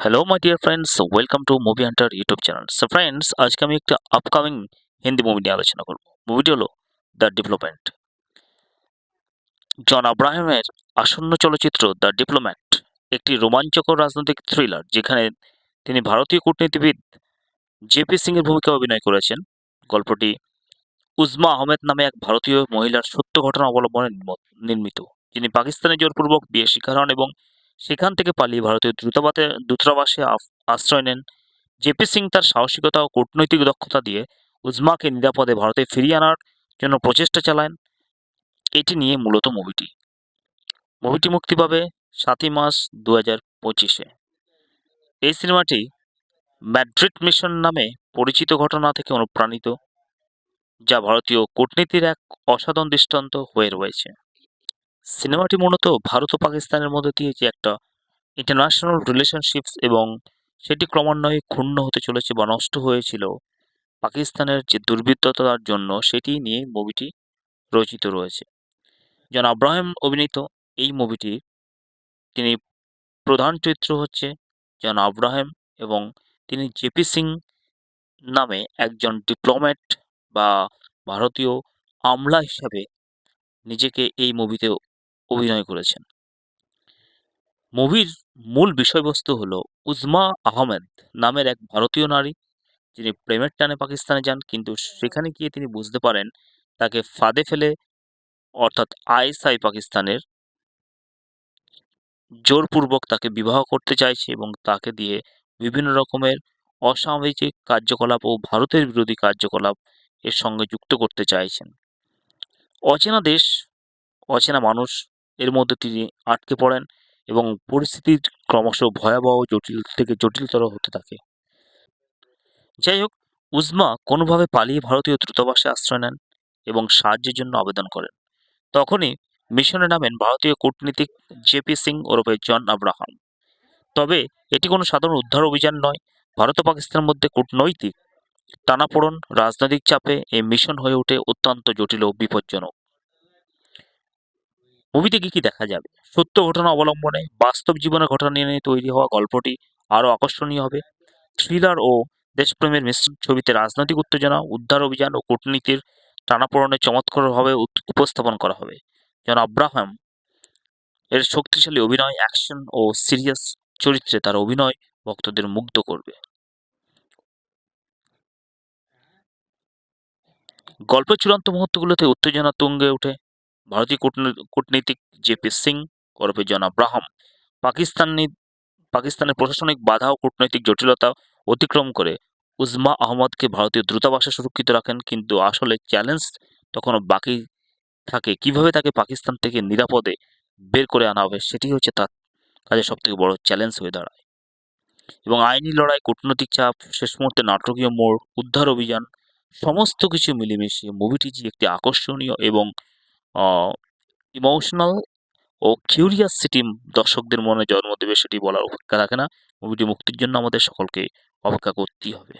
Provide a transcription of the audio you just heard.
Hello my dear friends welcome to movie hunter YouTube channel so friends আজকে আমি একটা upcoming Hindi movie নিয়ে আলোচনা করব। মুভিটি হলো দ্য ডিপ্লোম্যাট জন আব্রাহামের আসন্ন চলচ্চিত্র দ্য ডিপ্লোম্যাট একটি রোমাঞ্চকর রাজনৈতিক থ্রিলার যেখানে তিনি ভারতীয় কূটনীতিবিদ জেপি সিং এর ভূমিকা অভিনয় করেছেন। গল্পটি উজমা আহমেদ নামে এক ভারতীয় মহিলার সত্য ঘটনা অবলম্বনে নির্ম- নির্মিত। যিনি পাকিস্তানে জোরপূর্বক বিয়ে শিকার হন এবং সেখান থেকে পালিয়ে ভারতীয় দ্রুতবাতে দূতাবাসে আশ্রয় নেন। জেপি সিং তার সাহসিকতা ও কূটনৈতিক দক্ষতা দিয়ে উজমাকে নিরাপদে ভারতে ফিরিয়ে আনার জন্য প্রচেষ্টা চালান। এটি নিয়ে মূলত মুভিটি। মুভিটি মুক্তি পাবে সাতই মার্চ দু হাজার পঁচিশে। এই সিনেমাটি ম্যাড্রিড মিশন নামে পরিচিত ঘটনা থেকে অনুপ্রাণিত, যা ভারতীয় কূটনীতির এক অসাধারণ দৃষ্টান্ত হয়ে রয়েছে। সিনেমাটি মূলত ভারত ও পাকিস্তানের মধ্যে দিয়ে যে একটা ইন্টারন্যাশনাল রিলেশনশিপস এবং সেটি ক্রমান্বয়ে ক্ষুণ্ণ হতে চলেছে বা নষ্ট হয়েছিল, পাকিস্তানের যে দুর্বৃত্ততার জন্য সেটি নিয়ে মুভিটি রচিত রয়েছে। জন আব্রাহিম অভিনীত এই মুভিটি তিনি প্রধান চরিত্র হচ্ছে জন আব্রাহিম এবং তিনি জেপি সিং নামে একজন ডিপ্লোম্যাট বা ভারতীয় আমলা হিসাবে নিজেকে এই মুভিতে অভিনয় করেছেন। মুভির মূল বিষয়বস্তু হল উজমা আহমেদ নামের এক ভারতীয় নারী, যিনি প্রেমের টানে পাকিস্তানে যান, কিন্তু সেখানে গিয়ে তিনি বুঝতে পারেন তাকে ফাঁদে ফেলে, অর্থাৎ আইএসআই পাকিস্তানের জোরপূর্বক তাকে বিবাহ করতে চাইছে এবং তাকে দিয়ে বিভিন্ন রকমের অসামাজিক কার্যকলাপ ও ভারতের বিরোধী কার্যকলাপ এর সঙ্গে যুক্ত করতে চাইছেন। অচেনা দেশ, অচেনা মানুষ এর মধ্যে তিনি আটকে পড়েন এবং পরিস্থিতি ক্রমশ ভয়াবহ জটিল থেকে জটিলতর হতে থাকে। যাই হোক, উজমা কোনোভাবে পালিয়ে ভারতীয় দূতাবাসে আশ্রয় নেন এবং সাহায্যের জন্য আবেদন করেন। তখনই মিশনে নামেন ভারতীয় কূটনীতিক জেপি সিং ওরফে জন আব্রাহাম। তবে এটি কোনো সাধারণ উদ্ধার অভিযান নয়, ভারত ও পাকিস্তানের মধ্যে কূটনৈতিক টানাপোড়ন, রাজনৈতিক চাপে এই মিশন হয়ে ওঠে অত্যন্ত জটিল ও বিপজ্জনক। মুভিতে কি কি দেখা যাবে? সত্য ঘটনা অবলম্বনে বাস্তব জীবনের ঘটনা নিয়ে তৈরি হওয়া গল্পটি আরও আকর্ষণীয় হবে। থ্রিলার ও দেশপ্রেমের মিশ্র ছবিতে রাজনৈতিক উত্তেজনা, উদ্ধার অভিযান ও কূটনীতির টানাপোড়নে চমৎকারভাবে উপস্থাপন করা হবে। জন আব্রাহাম এর শক্তিশালী অভিনয়, অ্যাকশন ও সিরিয়াস চরিত্রে তার অভিনয় ভক্তদের মুগ্ধ করবে। গল্পের চূড়ান্ত মুহূর্তগুলোতে উত্তেজনা তুঙ্গে ওঠে। ভারতীয় কূটনী- কূটনীতিক জেপি সিং, ওরফে জন আব্রাহাম, পাকিস্তানি, পাকিস্তানের প্রশাসনিক বাধা ও কূটনৈতিক জটিলতা অতিক্রম করে উজমা আহমদকে ভারতীয় দূতাবাসে সুরক্ষিত রাখেন, কিন্তু আসলে চ্যালেঞ্জ তখনও বাকি থাকে। কীভাবে তাকে পাকিস্তান থেকে নিরাপদে বের করে আনা হবে সেটি হচ্ছে তার কাছে সবথেকে বড় চ্যালেঞ্জ হয়ে দাঁড়ায়। এবং আইনি লড়াই, কূটনৈতিক চাপ, শেষ মুহূর্তে নাটকীয় মোড়, উদ্ধার অভিযান, সমস্ত কিছু মিলেমিশে মুভিটি যে একটি আকর্ষণীয় এবং ইমোশনাল ও কিউরিয়াসিটি দর্শকদের মনে জন্ম দেবে সেটি বলার অপেক্ষা রাখে না। মুভিটি মুক্তির জন্য আমাদের সকলকে অপেক্ষা করতেই হবে।